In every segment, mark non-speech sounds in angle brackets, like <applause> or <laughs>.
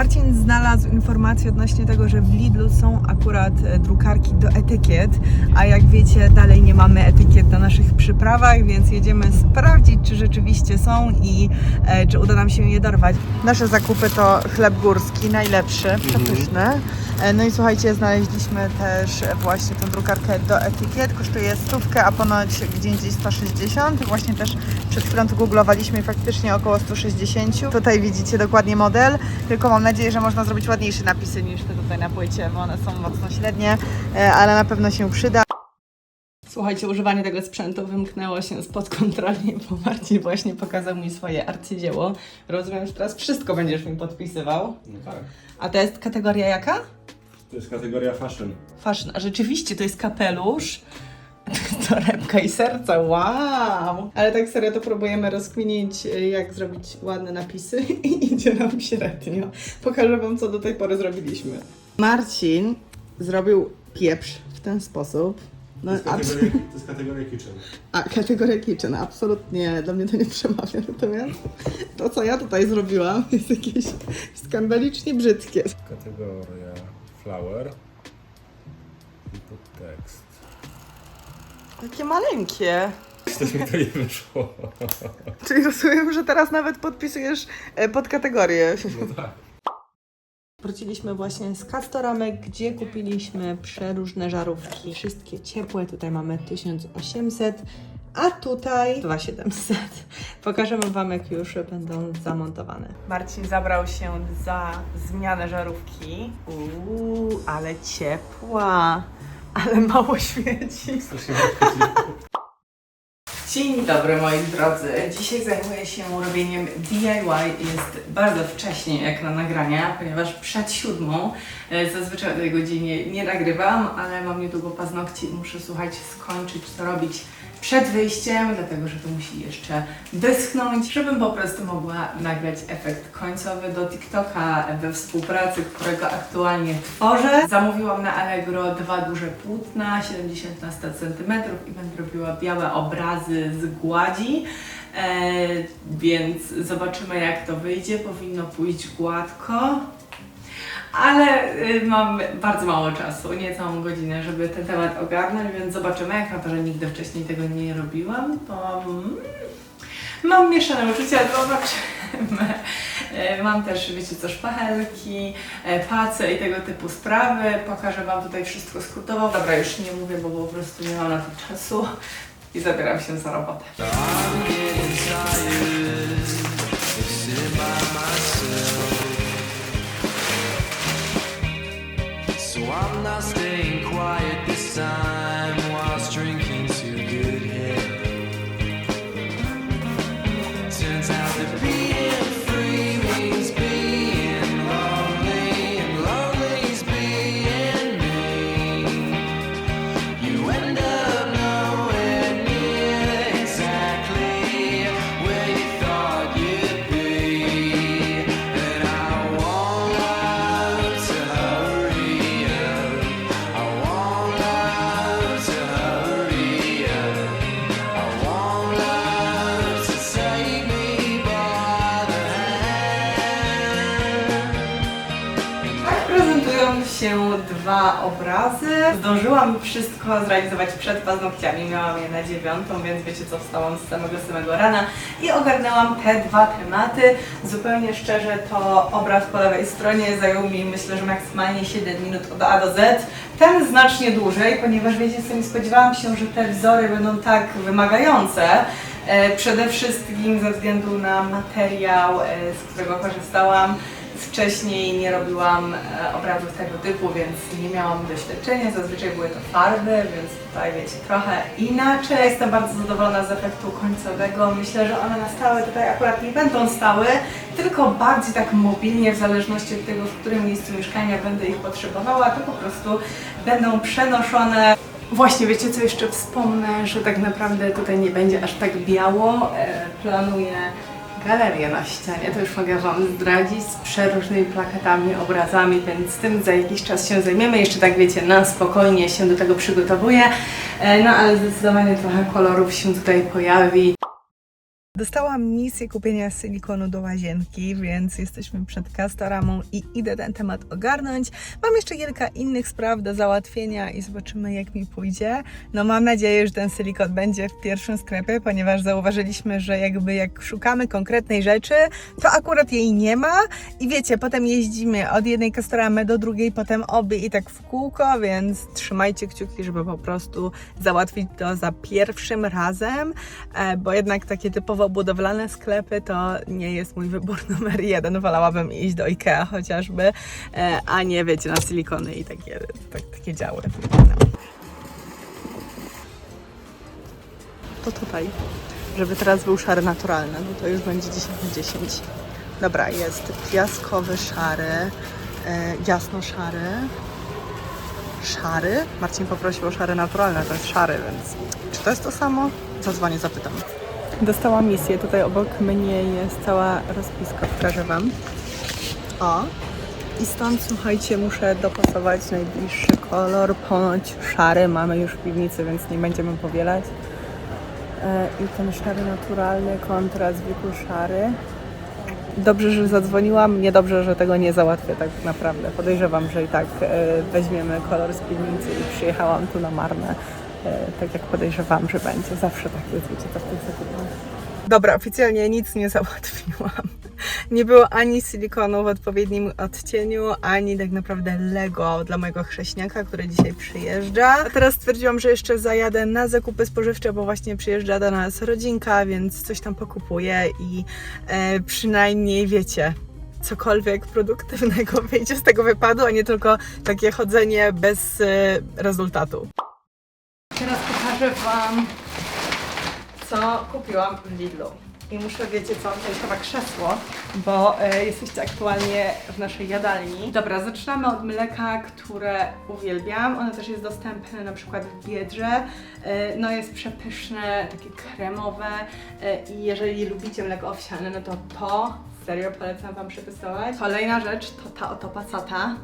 Marcin znalazł informację odnośnie tego, że w Lidlu są akurat e, drukarki do etykiet, a jak wiecie, dalej nie mamy etykiet na naszych przyprawach, więc jedziemy sprawdzić, czy rzeczywiście są i e, czy uda nam się je dorwać. Nasze zakupy to chleb górski, najlepszy, przepyszny. E, No i słuchajcie, znaleźliśmy też właśnie tą drukarkę do etykiet. Kosztuje stówkę, a ponoć gdzie indziej 160. Właśnie też przed chwilą tu googlowaliśmy i faktycznie około 160. Tutaj widzicie dokładnie model, tylko mam nadzieję, że można zrobić ładniejsze napisy niż te tutaj na płycie, bo one są mocno średnie, e, ale na pewno się przyda. Słuchajcie, używanie tego sprzętu wymknęło się spod kontroli, <laughs> bo Marcin właśnie pokazał mi swoje arcydzieło. Rozumiem, że teraz wszystko będziesz mi podpisywał. No tak. A to jest kategoria jaka? To jest kategoria fashion. Fashion. A rzeczywiście to jest kapelusz. <laughs> Torebka i serca, wow! Ale tak serio to próbujemy rozkminić, y, jak zrobić ładne napisy <laughs> i idzie nam średnio. Pokażę Wam, co do tej pory zrobiliśmy. Marcin zrobił pieprz w ten sposób. To No, jest abs- kategoria, to jest kategoria kitchen. a kategoria kitchen, absolutnie dla mnie to nie przemawia. Natomiast to, co ja tutaj zrobiłam, <laughs> jest jakieś skandalicznie brzydkie. Kategoria flower. I podtekst. Takie maleńkie. Coś mi to nie wyszło. Czyli rozumiem, że teraz nawet podpisujesz e, pod kategorię. No tak. Wróciliśmy właśnie z Castoramek, gdzie kupiliśmy przeróżne żarówki. Wszystkie ciepłe. Tutaj mamy 1800, a tutaj 2700. <laughs> Pokażemy Wam, jak już będą zamontowane. Marcin zabrał się za zmianę żarówki. Uuu, ale ciepła. Ale mało świeci. Strasznie Dzień dobry moi drodzy. Dzisiaj zajmuję się robieniem DIY. Jest bardzo wcześnie jak na nagrania, ponieważ przed siódmą e, zazwyczaj o tej godzinie nie nagrywam, ale mam niedługo paznokcie i muszę słuchajcie skończyć to robić przed wyjściem, dlatego że to musi jeszcze wyschnąć, żebym po prostu mogła nagrać efekt końcowy do TikToka we współpracy, którego aktualnie tworzę. Zamówiłam na Allegro dwa duże płótna, 70 na 100 cm i będę robiła białe obrazy z gładzi. E, więc zobaczymy jak to wyjdzie. Powinno pójść gładko. Ale y, mam bardzo mało czasu, niecałą godzinę, żeby ten temat ogarnąć, więc zobaczymy. Jak na to, że nigdy wcześniej tego nie robiłam, to mm, mam mieszane uczucia, zobaczymy. Y, Mam też, wiecie co, szpachelki, e, pace i tego typu sprawy. Pokażę Wam tutaj wszystko skrótowo. Dobra, już nie mówię, bo po prostu nie mam na to czasu i zabieram się za robotę. Dwa obrazy. Zdążyłam wszystko zrealizować przed paznokciami. Miałam je na dziewiątą, więc wiecie co, wstałam z samego samego rana i ogarnęłam te dwa tematy. Zupełnie szczerze, to obraz po lewej stronie zajął mi myślę, że maksymalnie 7 minut od A do Z. Ten znacznie dłużej, ponieważ wiecie co, nie spodziewałam się, że te wzory będą tak wymagające. E, Przede wszystkim ze względu na materiał, e, z którego korzystałam. Wcześniej nie robiłam e, obrazów tego typu, więc nie miałam doświadczenia. Zazwyczaj były to farby, więc tutaj wiecie, trochę inaczej. Jestem bardzo zadowolona z efektu końcowego. Myślę, że one na stałe tutaj akurat nie będą stały, tylko bardziej tak mobilnie, w zależności od tego, w którym miejscu mieszkania będę ich potrzebowała, to po prostu będą przenoszone Właśnie, wiecie co jeszcze wspomnę, że tak naprawdę tutaj nie będzie aż tak biało. E, planuję galerię na ścianie, to już mogę Wam zdradzić, z przeróżnymi plakatami, obrazami, więc z tym za jakiś czas się zajmiemy. Jeszcze tak wiecie, na spokojnie się do tego przygotowuję, e, no ale zdecydowanie trochę kolorów się tutaj pojawi. Dostałam misję kupienia silikonu do łazienki, więc jesteśmy przed Castoramą i idę ten temat ogarnąć. Mam jeszcze kilka innych spraw do załatwienia i zobaczymy jak mi pójdzie. No mam nadzieję, że ten silikon będzie w pierwszym sklepie, ponieważ zauważyliśmy, że jakby jak szukamy konkretnej rzeczy, to akurat jej nie ma i wiecie, potem jeździmy od jednej Castoramy do drugiej, potem obie i tak w kółko, więc trzymajcie kciuki, żeby po prostu załatwić to za pierwszym razem, e, bo jednak takie typowo budowlane sklepy to nie jest mój wybór <laughs> numer jeden. Wolałabym iść do Ikea chociażby, e, a nie wiecie, na silikony i takie, tak, takie działy. To tutaj, żeby teraz był szary naturalny, no to już będzie 10 na 10. Dobra, jest piaskowy szary, e, jasno szary, szary. Marcin poprosił o szary naturalne, to jest szary, więc czy to jest to samo? Zadzwonię, zapytam. Dostałam misję, tutaj obok mnie jest cała rozpiska, pokażę Wam. O, i stąd słuchajcie, muszę dopasować najbliższy kolor, ponoć szary mamy już w piwnicy, więc nie będziemy powielać. E, I ten szary naturalny kontra zwykły szary. Dobrze, że zadzwoniłam, niedobrze, że tego nie załatwię tak naprawdę. Podejrzewam, że i tak e, weźmiemy kolor z piwnicy i przyjechałam tu na marne, e, tak jak podejrzewam, że będzie. Zawsze tak jest, wiecie, co w tych zakupach. Dobra, oficjalnie nic nie załatwiłam. Nie było ani silikonu w odpowiednim odcieniu, ani tak naprawdę Lego dla mojego chrześniaka, który dzisiaj przyjeżdża. A teraz stwierdziłam, że jeszcze zajadę na zakupy spożywcze, bo właśnie przyjeżdża do nas rodzinka, więc coś tam pokupuję i e, przynajmniej wiecie, cokolwiek produktywnego <laughs> wyjdzie z tego wypadu, a nie tylko takie chodzenie bez e, rezultatu. Teraz pokażę Wam, co kupiłam w Lidlu. I muszę, wiecie co, wziąć chyba krzesło, bo e, jesteście aktualnie w naszej jadalni. Dobra, zaczynamy od mleka, które uwielbiam. Ono też jest dostępne na przykład w Biedrze. E, no jest przepyszne, takie kremowe e, i jeżeli lubicie mleko owsiane, no to to serio polecam Wam przetestować. Kolejna rzecz to ta oto pasata.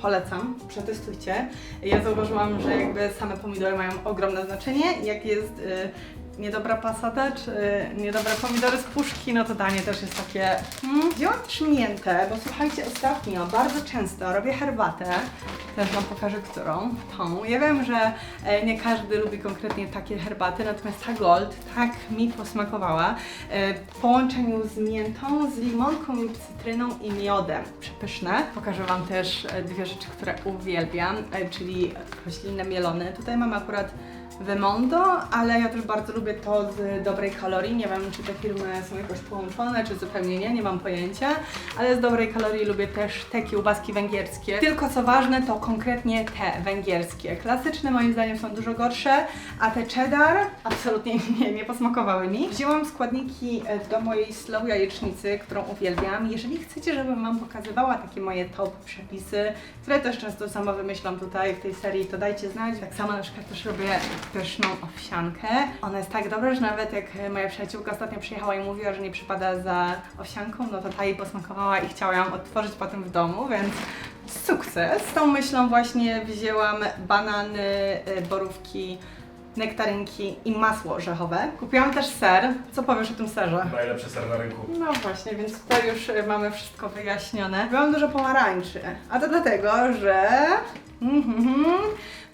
Polecam, przetestujcie. Ja zauważyłam, że jakby same pomidory mają ogromne znaczenie. Jak jest y, niedobra pasata, czy niedobre pomidory z puszki, no to danie też jest takie... Hmm. Wzięłam trzmiętę, bo słuchajcie, ostatnio bardzo często robię herbatę. Też Wam pokażę którą. Tą. Ja wiem, że e, nie każdy lubi konkretnie takie herbaty, natomiast ta Gold tak mi posmakowała. E, w połączeniu z miętą, z limonką cytryną i miodem. Przepyszne. Pokażę Wam też e, dwie rzeczy, które uwielbiam, czyli roślinne mielone. Tutaj mam akurat Vemondo, ale ja też bardzo lubię to z dobrej kalorii. Nie wiem, czy te firmy są jakoś połączone, czy zupełnie nie, nie mam pojęcia, ale z dobrej kalorii lubię też te kiełbaski węgierskie. Tylko co ważne, to konkretnie te węgierskie. Klasyczne moim zdaniem są dużo gorsze, a te cheddar absolutnie <laughs> nie, nie posmakowały mi. Wzięłam składniki e, do mojej slow jajecznicy, którą uwielbiam. Jeżeli chcecie, żebym Wam pokazywała takie moje top przepisy, które też często sama wymyślam tutaj w tej serii, to dajcie znać. Tak samo na przykład też robię pyszną owsiankę. Ona jest tak dobra, że nawet jak moja przyjaciółka ostatnio przyjechała i mówiła, że nie przypada za owsianką, no to ta jej posmakowała i chciała ją odtworzyć potem w domu, więc sukces. Z tą myślą właśnie wzięłam banany, y, borówki, nektarynki i masło orzechowe. Kupiłam też ser. Co powiesz o tym serze? Najlepszy ser na rynku. No właśnie, więc tutaj już y, mamy wszystko wyjaśnione. Byłam dużo pomarańczy, a to dlatego, że mhm,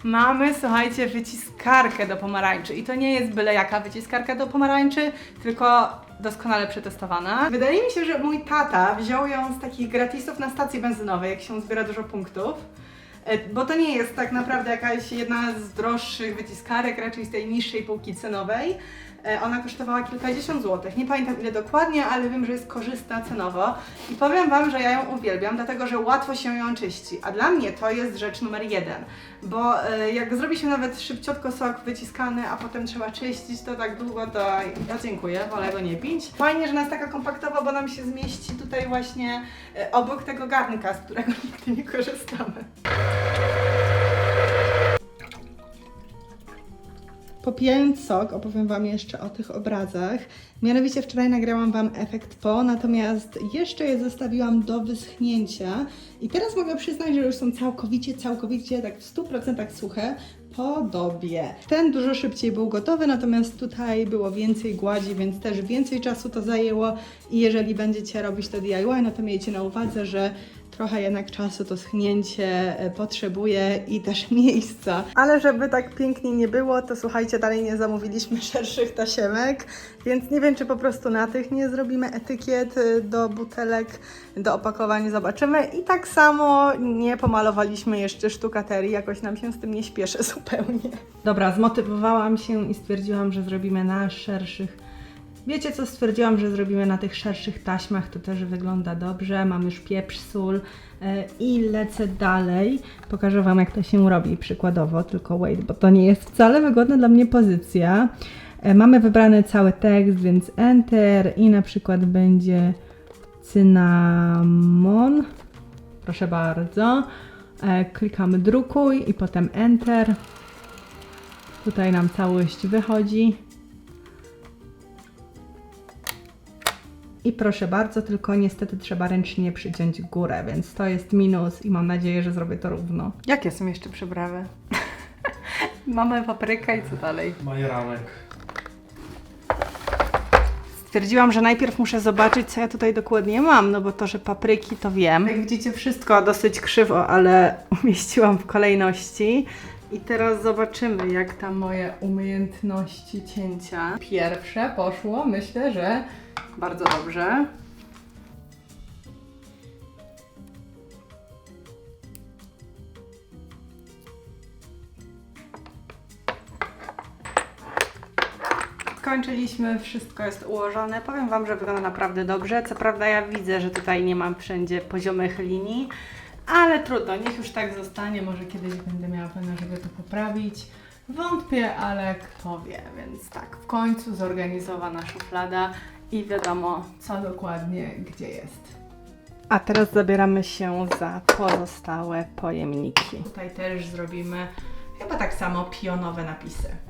mamy, słuchajcie, wyciskarkę do pomarańczy. I to nie jest byle jaka wyciskarka do pomarańczy, tylko doskonale przetestowana. Wydaje mi się, że mój tata wziął ją z takich gratisów na stacji benzynowej, jak się zbiera dużo punktów. E, Bo to nie jest tak naprawdę jakaś jedna z droższych wyciskarek, raczej z tej niższej półki cenowej. E, Ona kosztowała kilkadziesiąt złotych. Nie pamiętam ile dokładnie, ale wiem, że jest korzystna cenowo. I powiem Wam, że ja ją uwielbiam, dlatego że łatwo się ją czyści. A dla mnie to jest rzecz numer jeden. Bo e, jak zrobi się nawet szybciutko sok wyciskany, a potem trzeba czyścić to tak długo, to ja dziękuję, wolę go nie pić. Fajnie, że jest taka kompaktowa, bo nam się zmieści tutaj właśnie obok tego garnka, z którego <laughs> nigdy nie korzystamy. Popijając sok, opowiem Wam jeszcze o tych obrazach. Mianowicie wczoraj nagrałam Wam efekt po, natomiast jeszcze je zostawiłam do wyschnięcia. I teraz mogę przyznać, że już są całkowicie, całkowicie tak w 100% suche po dobie. Ten dużo szybciej był gotowy, natomiast tutaj było więcej gładzi, więc też więcej czasu to zajęło. I jeżeli będziecie robić to DIY, no to miejcie na uwadze, że trochę jednak czasu to schnięcie e, potrzebuje i też <laughs> miejsca. Ale żeby tak pięknie nie było, to słuchajcie, dalej nie zamówiliśmy <laughs> szerszych tasiemek, więc nie wiem, czy po prostu na tych nie zrobimy etykiet e, do butelek, do opakowań, zobaczymy. I tak samo nie pomalowaliśmy jeszcze sztukaterii, jakoś nam się z tym nie śpieszy <laughs> zupełnie. Dobra, zmotywowałam się i stwierdziłam, że zrobimy na szerszych Wiecie co, stwierdziłam, że zrobimy na tych szerszych taśmach, to też wygląda dobrze. Mam już pieprz, sól e, i lecę dalej. Pokażę Wam, jak to się robi przykładowo, tylko wait, bo to nie jest wcale wygodna dla mnie pozycja. E, Mamy wybrany cały tekst, więc enter i na przykład będzie cynamon. Proszę bardzo. E, Klikamy drukuj i potem enter. Tutaj nam całość wychodzi. I proszę bardzo, tylko niestety trzeba ręcznie przyciąć górę, więc to jest minus i mam nadzieję, że zrobię to równo. Jakie są jeszcze przyprawy? <laughs> Mamy paprykę i co dalej? Majeranek. Stwierdziłam, że najpierw muszę zobaczyć, co ja tutaj dokładnie mam, no bo to, że papryki, to wiem. Jak widzicie, wszystko dosyć krzywo, ale <laughs> umieściłam w kolejności. I teraz zobaczymy, jak tam moje umiejętności cięcia. Pierwsze poszło, myślę, że bardzo dobrze. Skończyliśmy, wszystko jest ułożone. Powiem Wam, że wygląda naprawdę dobrze. Co prawda ja widzę, że tutaj nie mam wszędzie poziomych linii, ale trudno, niech już tak zostanie. Może kiedyś będę miała pewne, żeby to poprawić. Wątpię, ale kto wie, więc tak, w końcu zorganizowana szuflada i wiadomo, co dokładnie gdzie jest. A teraz zabieramy się za pozostałe pojemniki. Tutaj też zrobimy chyba tak samo pionowe napisy.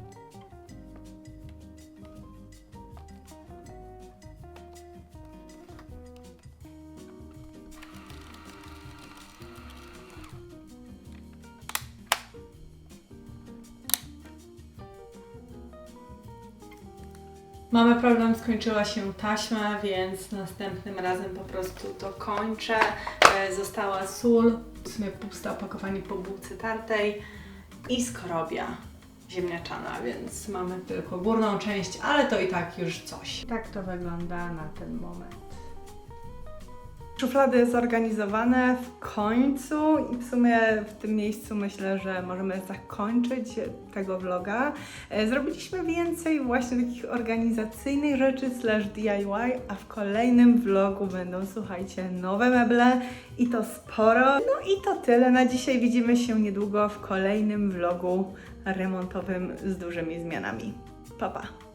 Mamy problem, skończyła się taśma, więc następnym razem po prostu to kończę. E, Została sól, w sumie puste opakowanie po bułce tartej i skorobia ziemniaczana, więc mamy tylko górną część, ale to i tak już coś. Tak to wygląda na ten moment. Szuflady zorganizowane w końcu i w sumie w tym miejscu myślę, że możemy zakończyć tego vloga. E, Zrobiliśmy więcej właśnie takich organizacyjnych rzeczy slash DIY, a w kolejnym vlogu będą, słuchajcie, nowe meble i to sporo. No i to tyle na dzisiaj. Widzimy się niedługo w kolejnym vlogu remontowym z dużymi zmianami. Pa, pa!